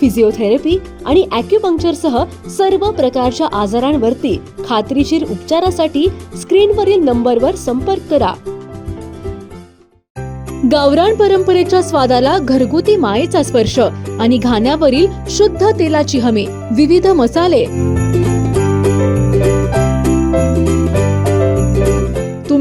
Physiotherapy आणि अॅक्युपंक्चरसह सर्व प्रकारच्या आजारांवरती खात्रीशीर उपचारासाठी स्क्रीनवरील नंबरवर संपर्क करा. गावरान परंपरेच्या स्वादाला घरगुती मायेचा स्पर्श आणि घाण्यावरील शुद्ध तेलाची हमी विविध मसाले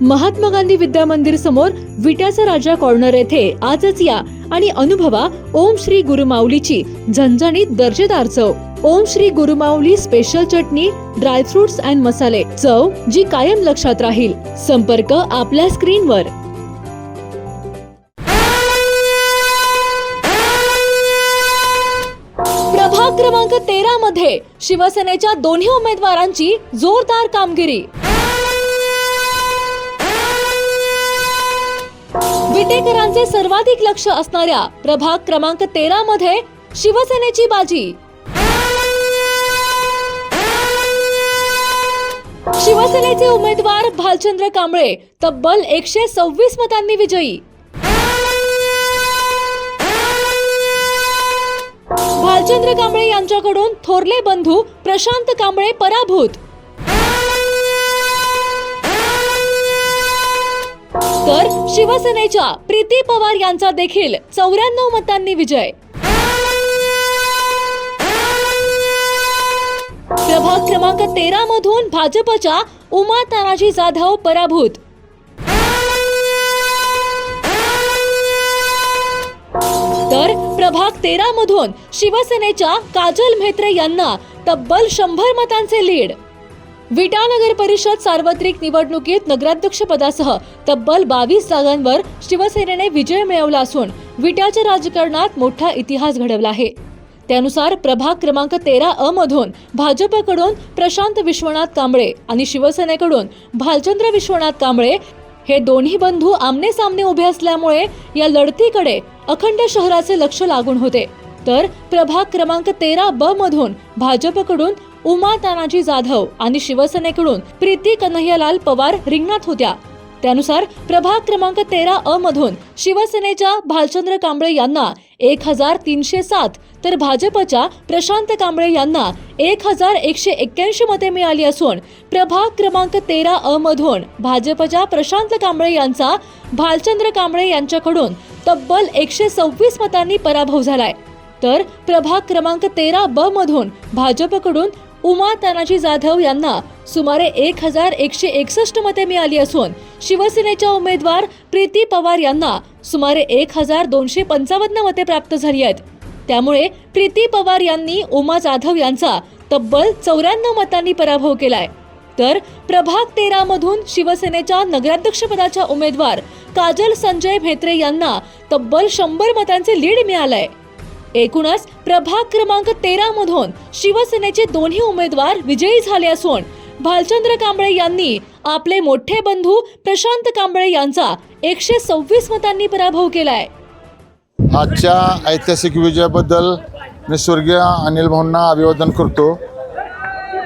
महात्मा गांधी विद्या मंदिर समोर विट्याचा राजा कॉर्नर येथे आजच या आणि अनुभवा ओम श्री गुरुमाऊलीची झणझणीत दर्जेदार चव. ओम श्री गुरुमाऊली स्पेशल चटणी ड्रायफ्रुट्स अँड मसाले चव जी कायम लक्षात राहील. संपर्क आपल्या स्क्रीनवर. प्रभाग क्रमांक तेरा मध्ये शिवसेनेच्या दोन्ही उमेदवारांची जोरदार कामगिरी. विटेकरांचे सर्वाधिक लक्ष असणाऱ्या प्रभाग क्रमांक तेरा मध्ये शिवसेनेची बाजी. शिवसेनेचे उमेदवार भालचंद्र कांबळे तब्बल एकशे सव्वीस मतांनी विजयी. भालचंद्र कांबळे यांच्याकडून थोरले बंधू प्रशांत कांबळे पराभूत. तर शिवसेनेच्या प्रीती पवार यांचा देखील चौऱ्याण्णव मतांनी विजय. प्रभाग क्रमांक तेरा मधून भाजपच्या उमा तानाजी जाधव पराभूत. तर प्रभाग तेरा मधून शिवसेनेच्या काजल म्हेत्रे यांना तब्बल शंभर मतांचे लीड. विटा नगर परिषद सार्वत्रिक निवडणुकीत नगराध्यक्ष पदासह तब्बल बावीस जागांवर शिवसेनेने विजय मिळवला असून विटाच्या राजकारणात मोठा इतिहास घडवला आहे. त्यानुसार प्रभाग क्रमांक तेरा अ मधून भाजपकडून प्रशांत विश्वनाथ कांबळे आणि शिवसेनेकडून भालचंद्र विश्वनाथ कांबळे हे दोन्ही बंधू आमने सामने उभे असल्यामुळे या लढतीकडे अखंड शहराचे लक्ष लागून होते. तर प्रभाग क्रमांक तेरा ब मधून भाजपकडून उमा तानाजी जाधव आणि शिवसेनेकडून प्रीती कन्हैयालाल पवार रिंगणात होत्या. त्यानुसार प्रभाग क्रमांक तेरा अ मधून शिवसेनेच्या भालचंद्र कांबळे यांना एक हजार तीनशे सात तर भाजपच्या प्रशांत कांबळे यांना एक हजार एकशे एक्क्याऐंशी मते मिळाली असून प्रभाग क्रमांक तेरा अ मधून भाजपच्या प्रशांत कांबळे यांचा भालचंद्र कांबळे यांच्याकडून तब्बल एकशे सव्वीस मतांनी पराभव झालाय. तर प्रभाग क्रमांक तेरा ब मधून भाजपकडून उमा तानाजी जाधव यांना सुमारे एक हजार एकशे एकसष्ट मते मिळाली असून शिवसेनेच्या उमेदवार प्रीती पवार यांना सुमारे एक हजार दोनशे पंचावन्न मते प्राप्त झाली आहेत. त्यामुळे प्रीती पवार यांनी उमा जाधव यांचा तब्बल चौऱ्याण्णव मतांनी पराभव केलाय. तर प्रभाग तेरा मधून शिवसेनेच्या नगराध्यक्षपदाच्या उमेदवार काजल संजय भेत्रे यांना तब्बल शंभर मतांचे लीड मिळालंय. एकूणच प्रभाग क्रमांक तेरा मधून शिवसेनेचे दोन्ही उमेदवार विजयी झाले असून भालचंद्र कांबळे यांनी आपले मोठे बंधू प्रशांत कांबळे यांचा एकशे सव्वीस मतांनी पराभव केलाय. आजच्या ऐतिहासिक विजयाबद्दल मी स्वर्गीय अनिल भाऊंना अभिवादन करतो.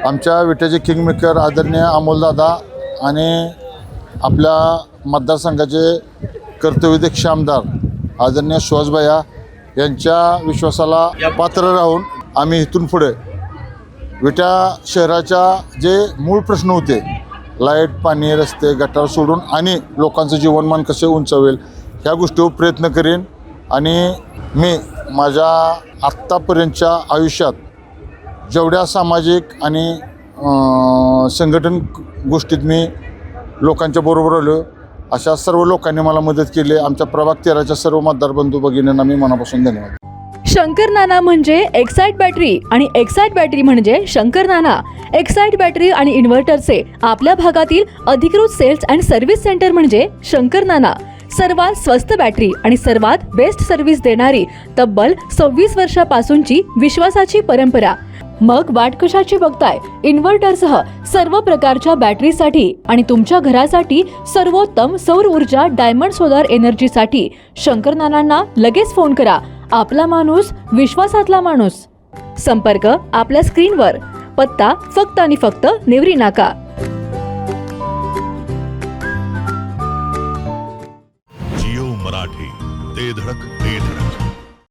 आमच्या विट्याचे किंगमेकर आदरणीय अमोलदादा आणि आपल्या मतदारसंघाचे कर्तव्यदक्ष आमदार आदरणीय सुहासभाया यांच्या विश्वासाला पात्र राहून आम्ही इथून पुढे विटा शहराच्या जे मूळ प्रश्न होते लाइट पाणी रस्ते गटार सोडून आणि लोकांचं जीवनमान कसे उंचावेल ह्या गोष्टीवर प्रयत्न करेन. आणि मी माझ्या आत्तापर्यंतच्या आयुष्यात जेवढ्या सामाजिक आणि संघटन गोष्टीत मी लोकांच्या बरोबर आलो अशा सर्व लोकांनी मला मदत केली. आमच्या प्रभाग तेराच्या सर्व मतदार बंधू भगिनींना मी मनापासून धन्यवाद. शंकर नाना म्हणजे एक्साईट बॅटरी आणि एक्साईट बॅटरी म्हणजे शंकर नाना. एक्साईट बॅटरी आणि इन्व्हर्टरचे आपल्या भागातील अधिकृत सेल्स अँड सर्व्हिस सेंटर म्हणजे शंकर नाना. सर्वात स्वस्त बॅटरी आणि सर्वात बेस्ट सर्व्हिस देणारी तब्बल सव्वीस वर्षापासूनची विश्वासाची परंपरा. मग वाट कशाची बघताय? इन्व्हर्टरसह सर्व प्रकारच्या बॅटरीसाठी आणि तुमच्या घरासाठी सर्वोत्तम सौर ऊर्जा डायमंड सोलर एनर्जीसाठी शंकरनानांना लगेच फोन करा. आपला माणूस विश्वासातला माणूस. संपर्क आपल्या स्क्रीनवर. पत्ता फक्त आणि फक्त नेवरी नाका. जिओ मराठी ते धडक.